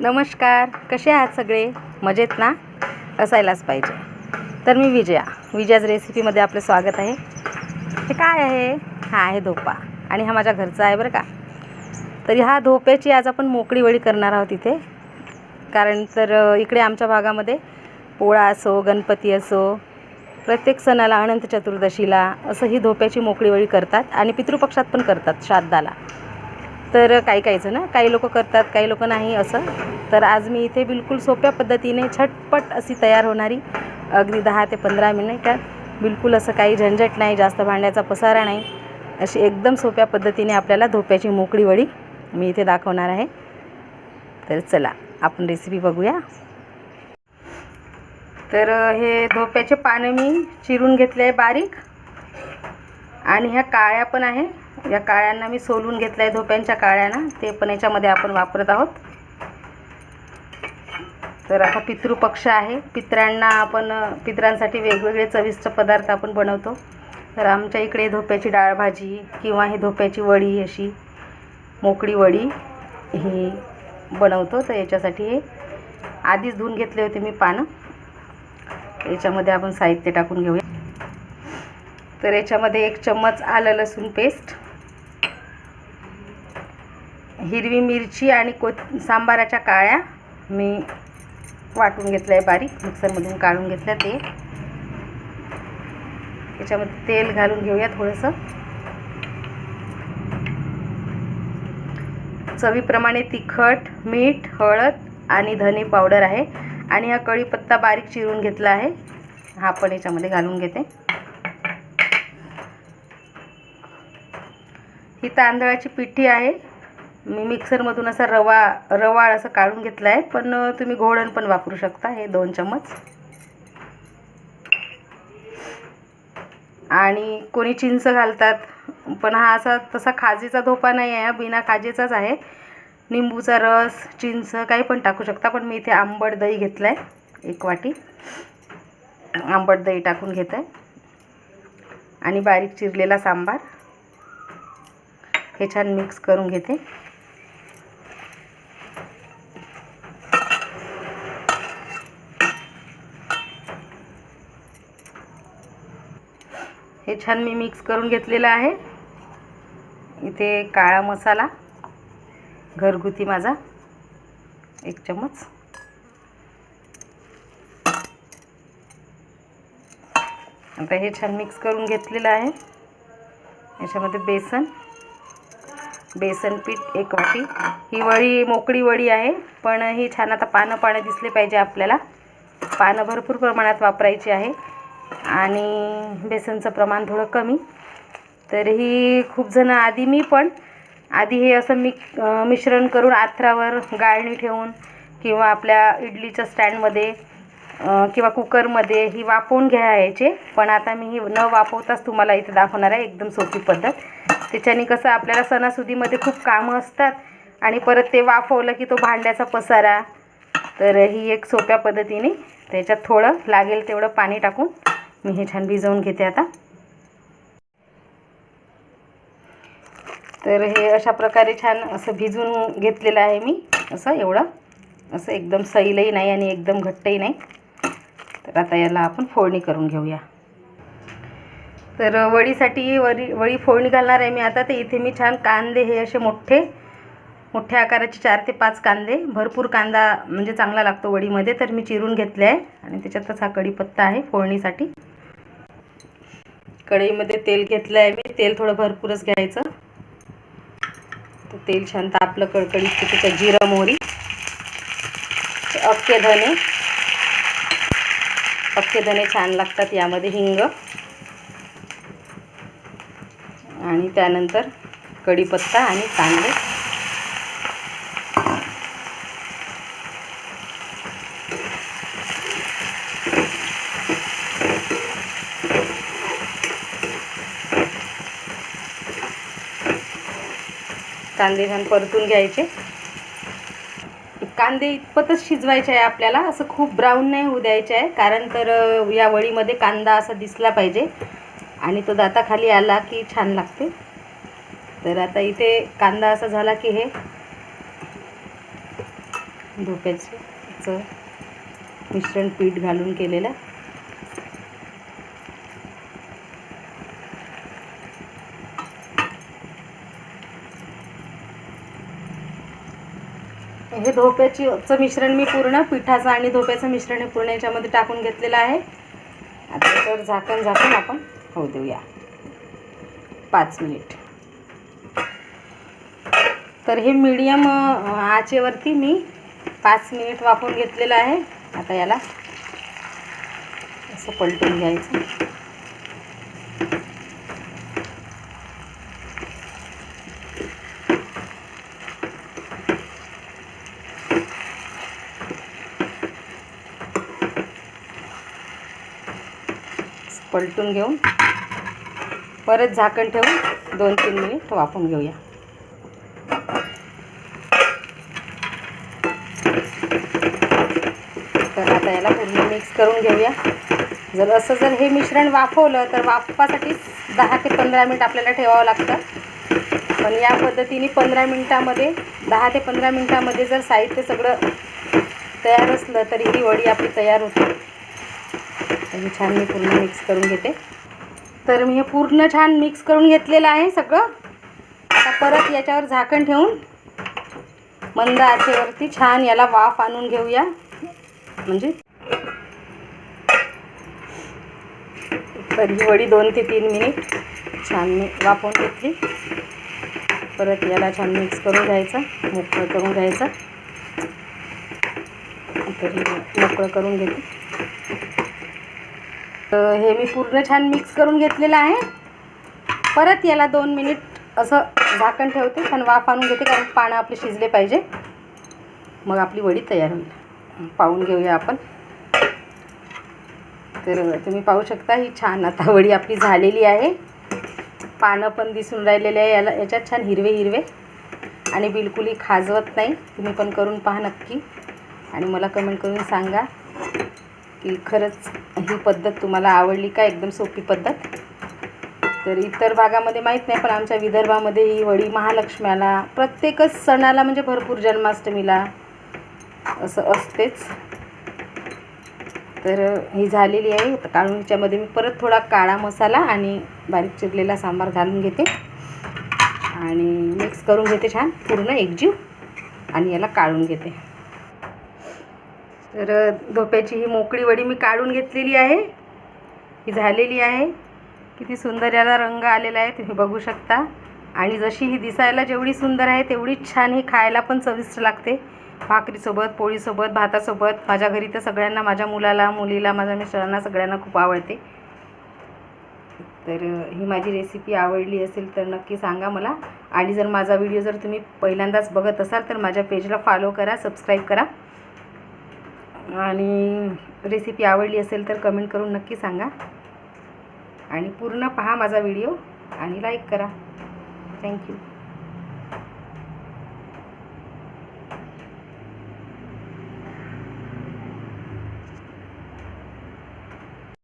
नमस्कार. कसे आहात सगळे? मजेत ना? असायलाच पाहिजे. तर मी विजया. विजयाज रेसिपीमध्ये आपलं स्वागत आहे. हे काय आहे? हा आहे धोपा. आणि हा माझ्या घरचा आहे बरं का. तरी हा धोप्याची आज आपण मोकळी वळी करणार आहोत इथे. कारण तर इकडे आमच्या भागामध्ये पोळा असो गणपती असो प्रत्येक सणाला अनंत चतुर्दशीला असं ही धोप्याची मोकळी वळी करतात आणि पितृपक्षात पण करतात श्राद्धाला. तर काही काही जण काही लोक करतात काही लोक नाही असं. तर आज मी इथे बिलकुल सोप्या पद्धतीने झटपट अशी तयार होणारी अगदी दहा ते पंधरा मिनिटात बिलकुल असं काही झंझट नाही जास्त भांड्याचा पसारा नाही. अशी एकदम सोप्या पद्धतीने आपल्याला धोप्याची मोकळी वडी मी इथे दाखवणार आहे. तर चला आपण रेसिपी बघूया. तर हे धोप्याचे पानं मी चिरून घेतले आहे बारीक. आणि ह्या काळ्या पण आहे या काळ्यांना मी सोलून घेतलं आहे धोप्यांच्या काळ्यांना ते पण याच्यामध्ये आपण वापरत आहोत. तर आता पितृपक्ष आहे. पितरांना आपण पित्रांसाठी पितरांसाठी वेगवेगळे चविष्ट पदार्थ आपण बनवतो. तर आमच्या इकडे धोप्याची डाळ भाजी किंवा ही धोप्याची वडी अशी मोकळी वडी ही बनवतो. तर याच्यासाठी हे आधीच धुवून घेतले होते मी पानं. याच्यामध्ये आपण साहित्य टाकून घेऊया. तर याच्यामध्ये एक चम्मच आलं लसूण पेस्ट हिरवी मिरची आणि को सांबाराच्या काळ्या मी वाटून घेतल्या आहे बारीक मिक्सरमधून काढून घेतल्या ते. त्याच्यामध्ये तेल घालून घेऊया थोडंसं. चवीप्रमाणे तिखट मीठ हळद आणि धने पावडर आहे. आणि हा कढीपत्ता बारीक चिरून घेतला आहे. हा पण याच्यामध्ये घालून घेते. ही तांदळाची पिठी आहे. मी मिक्सरमधून असा रवा रवाळ असं काढून घेतला आहे पण तुम्ही घोळण पण वापरू शकता हे दोन चम्मच. आणि कोणी चिंच घालतात पण हा असा तसा खाजेचा धोपा नाही आहे हा बिना खाजेचाच आहे. निंबूचा रस चिंच काही पण टाकू शकता पण मी इथे आंबट दही घेतलं आहे एक वाटी. आंबट दही टाकून घेत आहे आणि बारीक चिरलेला सांबार. हे छान मिक्स करून घेते. हे छान मी मिक्स करून घेतलेलं आहे. इथे काळा मसाला घरगुती माझा एक चम्मच. आता हे छान मिक्स करून घेतलेलं आहे. याच्यामध्ये बेसन बेसन पीठ एक वाटी. ही वडी मोकळी वडी आहे पण ही छान आता पानं पानं दिसले पाहिजे आपल्याला. पानं भरपूर प्रमाणात वापरायची आहे. आणि बेसनचं प्रमाण थोडं कमी. तर ही खूप आधी मी पण आधी हे असं मिक मिश्रण करून आथरावर गाळणी ठेवून किंवा आपल्या इडलीच्या स्टँडमध्ये किंवा कुकरमध्ये ही वाफवून घ्यायचे. पण आता मी ही न वाफवताच तुम्हाला इथे दाखवणार आहे एकदम सोपी पद्धत. त्याच्याने कसं आपल्याला सणासुदीमध्ये खूप कामं असतात आणि परत ते वाफवलं की तो भांड्याचा पसारा. तर ही एक सोप्या पद्धतीने त्याच्यात थोडं लागेल तेवढं पाणी टाकून मी हे छान भिजवून घेते आता. तर हे अशा प्रकारे छान असं भिजवून घेतलेलं आहे मी असं एवढं. असं एकदम सैलही नाही आणि एकदम घट्टही नाही. तर आता याला आपण फोडणी करून घेऊया. तर वडीसाठी वरी वडी फोडणी घालणार आहे मी आता. तर इथे मी छान कांदे हे असे मोठे मोठ्या आकाराचे चार ते पाच कांदे. भरपूर कांदा म्हणजे चांगला लागतो वडीमध्ये तर मी चिरून घेतले आहे. आणि त्याच्यातच हा कढीपत्ता आहे फोडणीसाठी. कढईमध्ये तेल घेतलं आहे मी. तेल थोडं भरपूरच घ्यायचं. तर तेल छान तापलं कडकडीत की त्याच्यात जिरं मोहरी अख्खे धने. अख्खे धने छान लागतात यामध्ये हिंग. आणि त्यानंतर कढीपत्ता आणि कांदे कांदे छान परतून घ्यायचे. कांदे इतपतच शिजवायचे आहे आपल्याला असं खूप ब्राऊन नाही होऊ द्यायचे आहे कारण तर या वळीमध्ये कांदा असा दिसला पाहिजे. आणि तो दाताखाली आला की छान लागते. तर आता इथे कांदा असा झाला की हे धोप्याचं मिश्रण पीठ घालून केलेलं. हे धोप्याची चं मिश्रण मी पूर्ण पिठाचं आणि धोप्याचं मिश्रण हे पूर्ण याच्यामध्ये टाकून घेतलेलं आहे. आता याच्यावर झाकण झाकून आपण होऊ देऊया. पाच मिनिट. तर हे मीडियम आचेवरती मी पाच मिनिट वापरून घेतलेलं आहे. आता याला असं पलटून घ्यायचं. पलटून घेऊन परत झाकण ठेवून दोन तीन मिनिट वाफून घेऊया. तर आता याला पूर्ण मिक्स करून घेऊया. जर असं जर हे मिश्रण वाफवलं तर वाफवासाठी दहा ते पंधरा मिनिट आपल्याला ठेवावं लागतं. पण या पद्धतीने पंधरा मिनटामध्ये दहा ते पंधरा मिनटामध्ये जर साहित्य सगळं तयार असलं तरी ही वडी आपली तयार होते. मी छान मी पूर्ण मिक्स करून घेते. तर मी हे पूर्ण छान मिक्स करून घेतलेलं आहे सगळं. आता परत याच्यावर झाकण ठेवून मंद आचेवरती छान याला वाफ आणून घेऊया. म्हणजे तर ही वडी दोन ते तीन मिनिट छान मी वाफवून घेतली. परत याला छान मिक्स करून घ्यायचं मोकळं करून घ्यायचं. तर मोकळं करून घेते. तर हे मी पूर्ण छान मिक्स करून घेतलेलं आहे. परत याला दोन मिनिट असं झाकण ठेवते छान वाफ आणून घेते कारण पानं आपले शिजले पाहिजे. मग आपली वडी तयार होईल. पाहून घेऊया आपण. तर तुम्ही पाहू शकता ही छान आता वडी आपली झालेली आहे. पानं पण दिसून राहिलेले आहे याला याच्यात छान हिरवे हिरवे. आणि बिलकुलही खाजवत नाही. तुम्ही पण करून पहा नक्की. आणि मला कमेंट करून सांगा. की खरंच ही पद्धत तुम्हाला आवडली का? एकदम सोपी पद्धत. तर इतर भागामध्ये माहीत नाही पण आमच्या विदर्भामध्ये ही वडी महालक्ष्म्याला प्रत्येकच सणाला म्हणजे भरपूर जन्माष्टमीला असं असतेच. तर ही झालेली आहे. आता काढून हिच्यामध्ये मी परत थोडा काळा मसाला आणि बारीक चिरलेला सांबार घालून घेते. आणि मिक्स करून घेते छान. पूर्ण एकजीव. आणि याला काढून घेते. तर धोप्याची ही मोकळी वडी मी काढून घेतलेली आहे. ही झालेली आहे. किती सुंदर याला रंग आलेला आहे तुम्ही बघू शकता. आणि जशी ही दिसायला जेवढी सुंदर आहे तेवढीच छान ही खायला पण चविष्ट लागते. भाकरीसोबत पोळीसोबत भातासोबत. माझ्या घरी तर सगळ्यांना माझ्या मुलाला मुलीला माझ्या मिस्टरांना सगळ्यांना खूप आवडते. तर ही माझी रेसिपी आवडली असेल तर नक्की सांगा मला. आणि जर माझा व्हिडिओ जर तुम्ही पहिल्यांदाच बघत असाल तर माझ्या पेजला फॉलो करा सबस्क्राईब करा. आणि रेसिपी आवडली असेल तर कमेंट करून नक्की सांगा. आणि पूर्ण पहा माझा व्हिडिओ आणि लाईक करा. थँक्यू